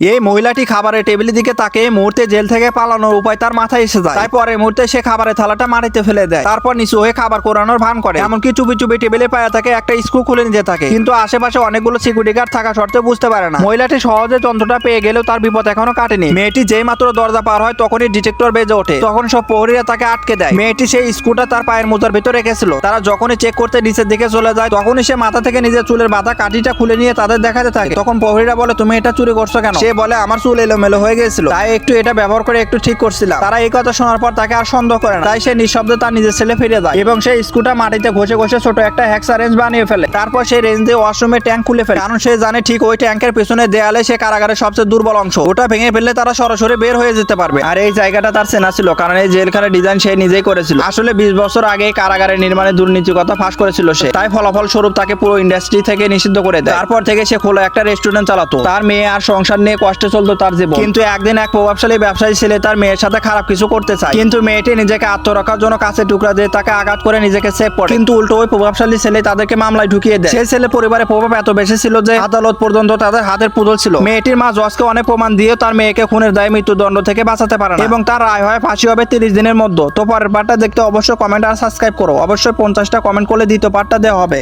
এই মহিলাটি খাবারের টেবিলের দিকে তাকে মুহূর্তে জেল থেকে পালানোর উপায় তার মাথায় এসে যায়। তাই পরের মুহূর্তে সে খাবারের থালাটা মাটিতে ফেলে দেয়। তারপর নিচু হয়ে খাবার কোরানোর ভান করে। এমনকি চুপি চুপি টেবিলে পায়ে থাকে একটা স্ক্রু খুলে নিতে থাকে। কিন্তু আশেপাশে অনেকগুলো সিকিউরিটি গার্ড থাকা সত্ত্বেও বুঝতে পারে না। মহিলাটি সহজে যন্ত্রটা পেয়ে গেলেও তার বিপদ এখনও কাটেনি। মেয়েটি যেই মাত্র দরজা পার হয়, তখনই ডিটেক্টর বেজে ওঠে। তখন সব প্রহরীরা তাকে আটকে দেয়। মেয়েটি সেই স্ক্রুটা তার পায়ের মোজার ভিতরে রেখেছিল। তারা যখনই চেক করতে নিচের দিকে চলে যায়, তখনই সে মাথা থেকে নিজের চুলের বাঁধা কাঠিটা খুলে নিয়ে তাদের দেখাতে থাকে। তখন প্রহরীরা বলে, তুমি এটা চুরি করছ কেন? সে বলে, আমার চুল এলোমেলো হয়ে গেছিল তাই একটু এটা ব্যবহার করে একটু ঠিক করছিলাম। তারা এই কথা শোনার পর তাকে আর সন্দেহ করে না। তাই সে নিঃশব্দে তার নিজের ছেলে ফিরে যায় এবং সেই স্কুটা মাটিতে ঘষে ঘষে ছোট একটা হ্যাক্সা রেঞ্জ বানিয়ে ফেলে। তারপর সেই রেঞ্জ দিয়ে ওয়াশরুমে ট্যাঙ্ক খুলে ফেলে। কারণ সে জানে ঠিক ওই ট্যাঙ্কের পেছনে দেয়ালে সে কারাগারের সবচেয়ে দুর্বল অংশ। ওটা ভেঙে ফেললে তারা সরাসরি বের হয়ে যেতে পারবে। আর এই জায়গাটা তার চেনা ছিল, কারণ এই জেলখানার ডিজাইন সে নিজেই করেছিল। আসলে বিশ বছর আগে এই কারাগারের নির্মাণে দুর্নীতির কথা ফাঁস করেছিল সে। তাই ফলাফল স্বরূপ তাকে পুরো ইন্ডাস্ট্রি থেকে নিষিদ্ধ করে দেয়। তারপর থেকে সে খোলা একটা রেস্টুরেন্ট চালাতো। তার মেয়ে আর সংসার নিয়ে কষ্টে চলতো তার জীবন। কিন্তু একদিন এক প্রভাবশালী ব্যবসায়ী ছেলে তার মেয়ের সাথে খারাপ কিছু করতে চায়। কিন্তু মেয়েটি নিজেকে আত্মরক্ষার জন্য কাছে টুকরা দিয়ে তাকে আঘাত করে নিজেকে সেভ করে। কিন্তু উল্টো ওই প্রভাবশালী ছেলে তাদেরকে মামলায় ঢুকিয়ে দেয়। সেই ছেলে পরিবারের প্রভাব এত বেশি ছিল যে আদালত পর্যন্ত তাদের হাতের পুতুল ছিল। মেয়েটির মা জজকে অনেক প্রমাণ দিয়ে তার মেয়েকে খুনের দায় মৃত্যুদণ্ড থেকে বাঁচাতে পারে এবং তার রায় হয় ফাঁসি হবে তিরিশ দিনের মধ্যে। তো পরের পার্টটা দেখতে অবশ্যই কমেন্ট আর সাবস্ক্রাইব করো। অবশ্যই পঞ্চাশটা কমেন্ট করলে দ্বিতীয় পার্টটা দেওয়া হবে।